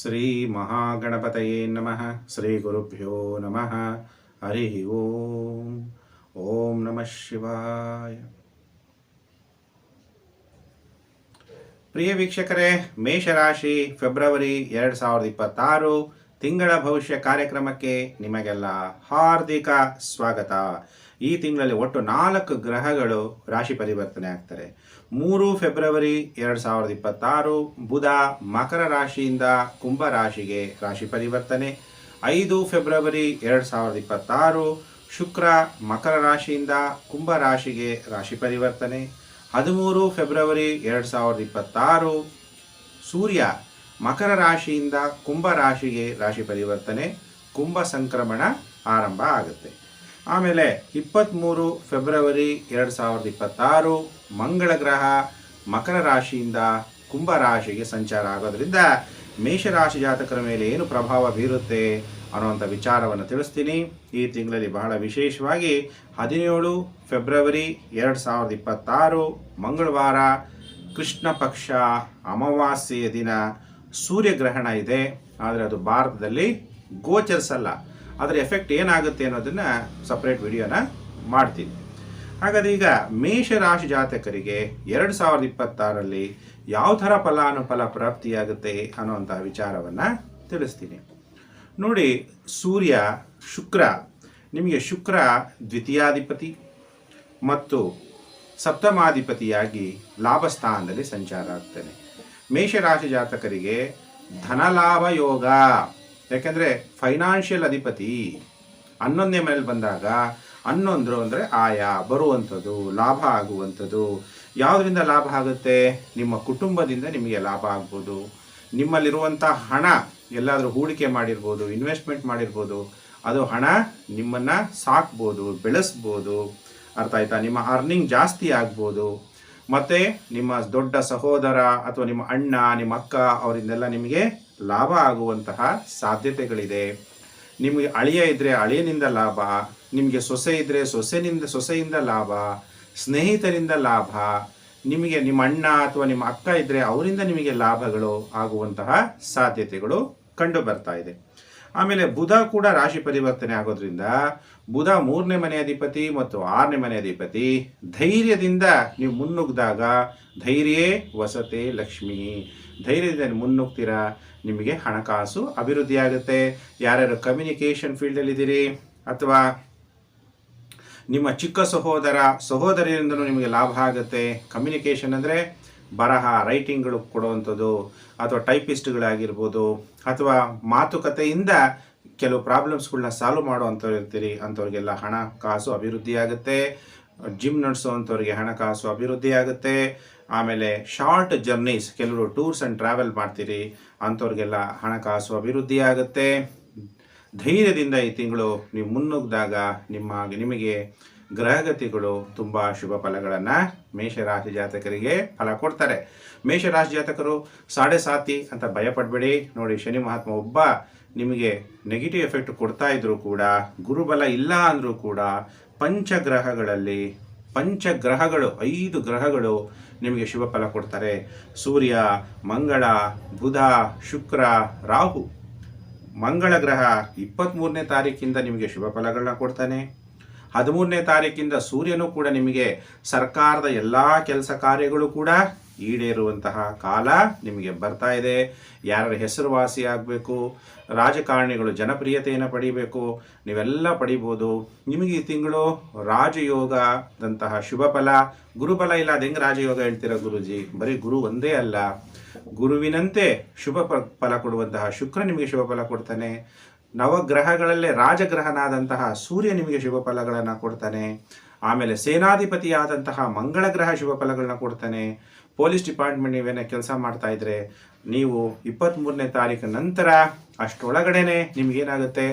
ಶ್ರೀ ಮಹಾಗಣಪತಯೇ ನಮಃ ಶ್ರೀ ಗುರುಭ್ಯೋ ನಮಃ ಹರಿ ಓಂ ಓಂ ನಮಃ ಶಿವಾಯ ಪ್ರಿಯ ವೀಕ್ಷಕರೇ ಮೇಷರಾಶಿ, ಫೆಬ್ರವರಿ ಎರಡು ಸಾವಿರದ ಇಪ್ಪತ್ತಾರು. ತಿಂಗಳ ಭವಿಷ್ಯ ಕಾರ್ಯಕ್ರಮಕ್ಕೆ ನಿಮಗೆಲ್ಲ ಹಾರ್ದಿಕ ಸ್ವಾಗತ. ಈ ತಿಂಗಳಲ್ಲಿ ಒಟ್ಟು ನಾಲ್ಕು ಗ್ರಹಗಳು ರಾಶಿ ಪರಿವರ್ತನೆ ಆಗ್ತಾರೆ ಮೂರು ಫೆಬ್ರವರಿ ಎರಡು ಸಾವಿರದ ಇಪ್ಪತ್ತಾರು, ಬುಧ ಮಕರ ರಾಶಿಯಿಂದ ಕುಂಭ ರಾಶಿಗೆ ರಾಶಿ ಪರಿವರ್ತನೆ. ಐದು ಫೆಬ್ರವರಿ ಎರಡು ಸಾವಿರದ ಇಪ್ಪತ್ತಾರು, ಶುಕ್ರ ಮಕರ ರಾಶಿಯಿಂದ ಕುಂಭ ರಾಶಿಗೆ ರಾಶಿ ಪರಿವರ್ತನೆ. ಹದಿಮೂರು ಫೆಬ್ರವರಿ ಎರಡು ಸಾವಿರದ ಇಪ್ಪತ್ತಾರು, ಸೂರ್ಯ ಮಕರ ರಾಶಿಯಿಂದ ಕುಂಭ ರಾಶಿಗೆ ರಾಶಿ ಪರಿವರ್ತನೆ, ಕುಂಭ ಸಂಕ್ರಮಣ ಆರಂಭ ಆಗುತ್ತೆ. ಆಮೇಲೆ ಇಪ್ಪತ್ತ್ಮೂರು ಫೆಬ್ರವರಿ ಎರಡು ಸಾವಿರದ ಇಪ್ಪತ್ತಾರು ಮಂಗಳ ಗ್ರಹ ಮಕರ ರಾಶಿಯಿಂದ ಕುಂಭ ರಾಶಿಗೆ ಸಂಚಾರ ಆಗೋದ್ರಿಂದ ಮೇಷರಾಶಿ ಜಾತಕರ ಮೇಲೆ ಏನು ಪ್ರಭಾವ ಬೀರುತ್ತೆ ಅನ್ನುವಂಥ ವಿಚಾರವನ್ನು ತಿಳಿಸ್ತೀನಿ. ಈ ತಿಂಗಳಲ್ಲಿ ಬಹಳ ವಿಶೇಷವಾಗಿ ಹದಿನೇಳು ಫೆಬ್ರವರಿ ಎರಡು ಸಾವಿರದ ಇಪ್ಪತ್ತಾರು ಮಂಗಳವಾರ ಕೃಷ್ಣ ಪಕ್ಷ ಅಮಾವಾಸ್ಯೆಯ ದಿನ ಸೂರ್ಯಗ್ರಹಣ ಇದೆ, ಆದರೆ ಅದು ಭಾರತದಲ್ಲಿ ಗೋಚರಿಸಲ್ಲ. ಅದರ ಎಫೆಕ್ಟ್ ಏನಾಗುತ್ತೆ ಅನ್ನೋದನ್ನು ಸಪ್ರೇಟ್ ವಿಡಿಯೋನ ಮಾಡ್ತೀನಿ. ಹಾಗಾದ್ರೆ ಈಗ ಮೇಷರಾಶಿ ಜಾತಕರಿಗೆ ಎರಡು ಸಾವಿರದ ಇಪ್ಪತ್ತಾರಲ್ಲಿ ಯಾವ ಥರ ಫಲಾನುಫಲ ಪ್ರಾಪ್ತಿಯಾಗುತ್ತೆ ಅನ್ನುವಂಥ ವಿಚಾರವನ್ನು ತಿಳಿಸ್ತೀನಿ. ನೋಡಿ, ಸೂರ್ಯ, ಶುಕ್ರ. ನಿಮಗೆ ಶುಕ್ರ ದ್ವಿತೀಯಾಧಿಪತಿ ಮತ್ತು ಸಪ್ತಮಾಧಿಪತಿಯಾಗಿ ಲಾಭ ಸ್ಥಾನದಲ್ಲಿ ಸಂಚಾರ ಆಗ್ತಾನೆ. ಮೇಷರಾಶಿ ಜಾತಕರಿಗೆ ಧನಲಾಭ ಯೋಗ ಯಾಕೆಂದರೆ ಫೈನಾನ್ಷಿಯಲ್ ಅಧಿಪತಿ ಹನ್ನೊಂದನೇ ಮನೇಲಿ ಬಂದಾಗ ಹನ್ನೊಂದರು ಅಂದರೆ ಆಯ, ಬರುವಂಥದ್ದು, ಲಾಭ ಆಗುವಂಥದ್ದು. ಯಾವುದರಿಂದ ಲಾಭ ಆಗುತ್ತೆ? ನಿಮ್ಮ ಕುಟುಂಬದಿಂದ ನಿಮಗೆ ಲಾಭ ಆಗ್ಬೋದು. ನಿಮ್ಮಲ್ಲಿರುವಂಥ ಹಣ ಎಲ್ಲಾದರೂ ಹೂಡಿಕೆ ಮಾಡಿರ್ಬೋದು, ಇನ್ವೆಸ್ಟ್ಮೆಂಟ್ ಮಾಡಿರ್ಬೋದು, ಅದು ಹಣ ನಿಮ್ಮನ್ನು ಸಾಕ್ಬೋದು, ಬೆಳೆಸ್ಬೋದು. ಅರ್ಥ ಆಯ್ತಾ? ನಿಮ್ಮ ಅರ್ನಿಂಗ್ ಜಾಸ್ತಿ ಆಗ್ಬೋದು. ಮತ್ತು ನಿಮ್ಮ ದೊಡ್ಡ ಸಹೋದರ ಅಥವಾ ನಿಮ್ಮ ಅಣ್ಣ, ನಿಮ್ಮ ಅಕ್ಕ ಅವರಿಂದೆಲ್ಲ ನಿಮಗೆ ಲಾಭ ಆಗುವಂತಹ ಸಾಧ್ಯತೆಗಳಿದೆ. ನಿಮಗೆ ಅಳಿಯ ಇದ್ದರೆ ಅಳಿಯನಿಂದ ಲಾಭ, ನಿಮಗೆ ಸೊಸೆ ಇದ್ದರೆ ಸೊಸೆನಿಂದ, ಸೊಸೆಯಿಂದ ಲಾಭ, ಸ್ನೇಹಿತರಿಂದ ಲಾಭ, ನಿಮಗೆ ನಿಮ್ಮ ಅಣ್ಣ ಅಥವಾ ನಿಮ್ಮ ಅಕ್ಕ ಇದ್ದರೆ ಅವರಿಂದ ನಿಮಗೆ ಲಾಭಗಳು ಆಗುವಂತಹ ಸಾಧ್ಯತೆಗಳು ಕಂಡು ಬರ್ತಾ ಇದೆ. ಆಮೇಲೆ ಬುಧ ಕೂಡ ರಾಶಿ ಪರಿವರ್ತನೆ ಆಗೋದ್ರಿಂದ ಬುಧ ಮೂರನೇ ಮನೆ ಅಧಿಪತಿ ಮತ್ತು ಆರನೇ ಮನೆ ಅಧಿಪತಿ ಧೈರ್ಯದಿಂದ ನೀವು ಮುನ್ನುಗ್ಗಿದಾಗ ಧೈರ್ಯೇ ವಸತೆ ಲಕ್ಷ್ಮಿ. ಧೈರ್ಯದಿಂದ ಮುನ್ನುಗ್ತೀರಾ, ನಿಮಗೆ ಹಣಕಾಸು ಅಭಿವೃದ್ಧಿ ಆಗುತ್ತೆ. ಯಾರ್ಯಾರು ಕಮ್ಯುನಿಕೇಷನ್ ಫೀಲ್ಡಲ್ಲಿದ್ದೀರಿ ಅಥವಾ ನಿಮ್ಮ ಚಿಕ್ಕ ಸಹೋದರ ಸಹೋದರಿಯಿಂದಲೂ ನಿಮಗೆ ಲಾಭ ಆಗುತ್ತೆ. ಕಮ್ಯುನಿಕೇಷನ್ ಅಂದರೆ ಬರಹ ರೈಟಿಂಗ್ಗಳು ಕೊಡುವಂಥದ್ದು, ಅಥವಾ ಟೈಪಿಸ್ಟ್ಗಳಾಗಿರ್ಬೋದು ಅಥವಾ ಮಾತುಕತೆಯಿಂದ ಕೆಲವು ಪ್ರಾಬ್ಲಮ್ಸ್ಗಳನ್ನ ಸಾಲ್ವ್ ಮಾಡುವಂಥವ್ರು ಇರ್ತೀರಿ, ಅಂಥವ್ರಿಗೆಲ್ಲ ಹಣಕಾಸು ಅಭಿವೃದ್ಧಿ ಆಗುತ್ತೆ. ಜಿಮ್ ನಡೆಸುವಂಥವ್ರಿಗೆ ಹಣಕಾಸು ಅಭಿವೃದ್ಧಿ ಆಗುತ್ತೆ. ಆಮೇಲೆ ಶಾರ್ಟ್ ಜರ್ನೀಸ್ ಕೆಲವರು ಟೂರ್ಸ್ ಆ್ಯಂಡ್ ಟ್ರಾವೆಲ್ ಮಾಡ್ತೀರಿ, ಅಂಥವ್ರಿಗೆಲ್ಲ ಹಣಕಾಸು ಅಭಿವೃದ್ಧಿ ಆಗುತ್ತೆ. ಧೈರ್ಯದಿಂದ ಈ ತಿಂಗಳು ನೀವು ಮುನ್ನುಗ್ಗಿದಾಗ ನಿಮ್ಮ ನಿಮಗೆ ಗ್ರಹಗತಿಗಳು ತುಂಬ ಶುಭ ಫಲಗಳನ್ನು ಮೇಷರಾಶಿ ಜಾತಕರಿಗೆ ಫಲ ಕೊಡ್ತಾರೆ. ಮೇಷರಾಶಿ ಜಾತಕರು ಸಾಡೆ ಸಾತಿ ಅಂತ ಭಯಪಡಬೇಡಿ. ನೋಡಿ ಶನಿ ಮಹಾತ್ಮ ಒಬ್ಬ ನಿಮಗೆ ನೆಗೆಟಿವ್ ಎಫೆಕ್ಟ್ ಕೊಡ್ತಾ ಇದ್ದರೂ ಕೂಡ, ಗುರುಬಲ ಇಲ್ಲ ಅಂದರೂ ಕೂಡ ಪಂಚಗ್ರಹಗಳಲ್ಲಿ, ಪಂಚಗ್ರಹಗಳು, ಐದು ಗ್ರಹಗಳು ನಿಮಗೆ ಶುಭ ಫಲ ಕೊಡ್ತಾರೆ. ಸೂರ್ಯ, ಮಂಗಳ, ಬುಧ, ಶುಕ್ರ, ರಾಹು. ಮಂಗಳ ಗ್ರಹ ಇಪ್ಪತ್ತ್ಮೂರನೇ ತಾರೀಕಿಂದ ನಿಮಗೆ ಶುಭ ಫಲಗಳನ್ನ ಕೊಡ್ತಾನೆ. ಹದಿಮೂರನೇ ತಾರೀಕಿಂದ ಸೂರ್ಯನು ಕೂಡ ನಿಮಗೆ ಸರ್ಕಾರದ ಎಲ್ಲ ಕೆಲಸ ಕಾರ್ಯಗಳು ಕೂಡ ಈಡೇರುವಂತಹ ಕಾಲ ನಿಮಗೆ ಬರ್ತಾ ಇದೆ. ಯಾರ ಹೆಸರುವಾಸಿ ಆಗಬೇಕು, ರಾಜಕಾರಣಿಗಳು ಜನಪ್ರಿಯತೆಯನ್ನು ಪಡಿಬೇಕು, ನೀವೆಲ್ಲ ಪಡಿಬೋದು. ನಿಮಗೆ ಈ ತಿಂಗಳು ರಾಜಯೋಗದಂತಹ ಶುಭ ಫಲ ಗುರುಬಲ ಇಲ್ಲ ಅದು ಹೆಂಗೆ ರಾಜಯೋಗ ಹೇಳ್ತೀರ ಗುರುಜಿ? ಬರೀ ಗುರು ಒಂದೇ ಅಲ್ಲ. ಗುರುವಿನಂತೆ ಶುಭ ಫಲ ಕೊಡುವಂತಹ ಶುಕ್ರ ನಿಮಗೆ ಶುಭ ಫಲ ಕೊಡ್ತಾನೆ. ನವಗ್ರಹಗಳಲ್ಲೇ ರಾಜಗ್ರಹನಾದಂತಹ ಸೂರ್ಯ ನಿಮಗೆ ಶುಭ ಫಲಗಳನ್ನು ಕೊಡ್ತಾನೆ. ಆಮೇಲೆ ಸೇನಾಧಿಪತಿಯಾದಂತಹ ಮಂಗಳ ಗ್ರಹ ಶುಭ ಫಲಗಳನ್ನ ಕೊಡ್ತಾನೆ. ಪೊಲೀಸ್ ಡಿಪಾರ್ಟ್ಮೆಂಟ್ ನೀವೇನೇ ಕೆಲಸ ಮಾಡ್ತಾ ಇದ್ರೆ ನೀವು ಇಪ್ಪತ್ತ್ಮೂರನೇ ತಾರೀಕು ನಂತರ ಅಷ್ಟರೊಳಗಡೆನೆ ನಿಮಗೇನಾಗುತ್ತೆ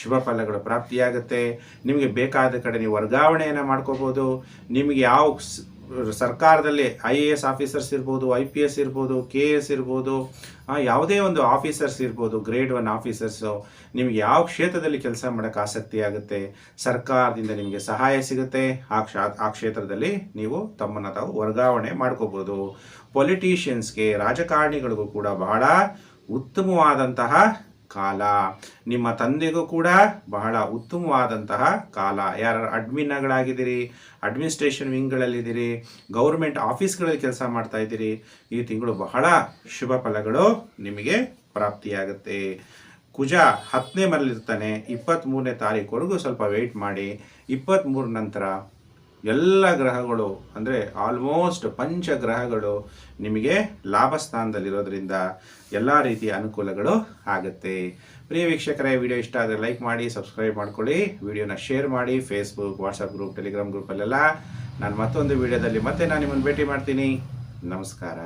ಶುಭ ಫಲಗಳು ಪ್ರಾಪ್ತಿಯಾಗುತ್ತೆ. ನಿಮಗೆ ಬೇಕಾದ ಕಡೆ ನೀವು ವರ್ಗಾವಣೆಯನ್ನು ಮಾಡ್ಕೋಬೋದು. ನಿಮಗೆ ಯಾವ ಸರ್ಕಾರದಲ್ಲಿ ಐ ಎ ಎಸ್ ಆಫೀಸರ್ಸ್ ಇರ್ಬೋದು, ಐ ಪಿ ಎಸ್ ಇರ್ಬೋದು, ಕೆ ಎಸ್ ಇರ್ಬೋದು ಯಾವುದೇ ಒಂದು ಆಫೀಸರ್ಸ್ ಇರ್ಬೋದು, ಗ್ರೇಡ್ ಒನ್ ಆಫೀಸರ್ಸು, ನಿಮಗೆ ಯಾವ ಕ್ಷೇತ್ರದಲ್ಲಿ ಕೆಲಸ ಮಾಡೋಕ್ಕೆ ಆಸಕ್ತಿ ಆಗುತ್ತೆ, ಸರ್ಕಾರದಿಂದ ನಿಮಗೆ ಸಹಾಯ ಸಿಗುತ್ತೆ, ಆ ಕ್ಷ, ಆ ಕ್ಷೇತ್ರದಲ್ಲಿ ನೀವು ತಮ್ಮನ್ನು ತಾವು ವರ್ಗಾವಣೆ ಮಾಡ್ಕೋಬೋದು. ಪೊಲಿಟೀಷಿಯನ್ಸ್ಗೆ ರಾಜಕಾರಣಿಗಳಿಗೂ ಕೂಡ ಬಹಳ ಉತ್ತಮವಾದಂತಹ ಕಾಲ. ನಿಮ್ಮ ತಂದೆಗೂ ಕೂಡ ಬಹಳ ಉತ್ತಮವಾದಂತಹ ಕಾಲ. ಯಾರು ಅಡ್ಮಿನ್ಗಳಾಗಿದ್ದೀರಿ, ಅಡ್ಮಿನಿಸ್ಟ್ರೇಷನ್ ವಿಂಗ್ಗಳಲ್ಲಿದ್ದೀರಿ, ಗೌರ್ಮೆಂಟ್ ಆಫೀಸ್ಗಳಲ್ಲಿ ಕೆಲಸ ಮಾಡ್ತಾ ಇದ್ದೀರಿ, ಈ ತಿಂಗಳು ಬಹಳ ಶುಭ ಫಲಗಳು ನಿಮಗೆ ಪ್ರಾಪ್ತಿಯಾಗುತ್ತೆ. ಕುಜ ಹತ್ತನೇ ಮರಲಿರ್ತಾನೆ. ಇಪ್ಪತ್ತ್ಮೂರನೇ ತಾರೀಕುವರೆಗೂ ಸ್ವಲ್ಪ ವೆಯ್ಟ್ ಮಾಡಿ. ಇಪ್ಪತ್ತ್ಮೂರ ನಂತರ ಎಲ್ಲ ಗ್ರಹಗಳು, ಅಂದರೆ ಆಲ್ಮೋಸ್ಟ್ ಪಂಚ ಗ್ರಹಗಳು ನಿಮಗೆ ಲಾಭ ಸ್ಥಾನದಲ್ಲಿರೋದ್ರಿಂದ ಎಲ್ಲ ರೀತಿಯ ಅನುಕೂಲಗಳು ಆಗುತ್ತೆ. ಪ್ರಿಯ ವೀಕ್ಷಕರೇ ವಿಡಿಯೋ ಇಷ್ಟ ಆದರೆ ಲೈಕ್ ಮಾಡಿ ಸಬ್ಸ್ಕ್ರೈಬ್ ಮಾಡ್ಕೊಳ್ಳಿ. ವಿಡಿಯೋನ ಶೇರ್ ಮಾಡಿ ಫೇಸ್ಬುಕ್ ವಾಟ್ಸಪ್ ಗ್ರೂಪ್ ಟೆಲಿಗ್ರಾಮ್ ಗ್ರೂಪಲ್ಲೆಲ್ಲ ನಾನು ಮತ್ತೊಂದು ವಿಡಿಯೋದಲ್ಲಿ ಮತ್ತೆ ನಾನು ನಿಮ್ಮನ್ನು ಭೇಟಿ ಮಾಡ್ತೀನಿ. ನಮಸ್ಕಾರ.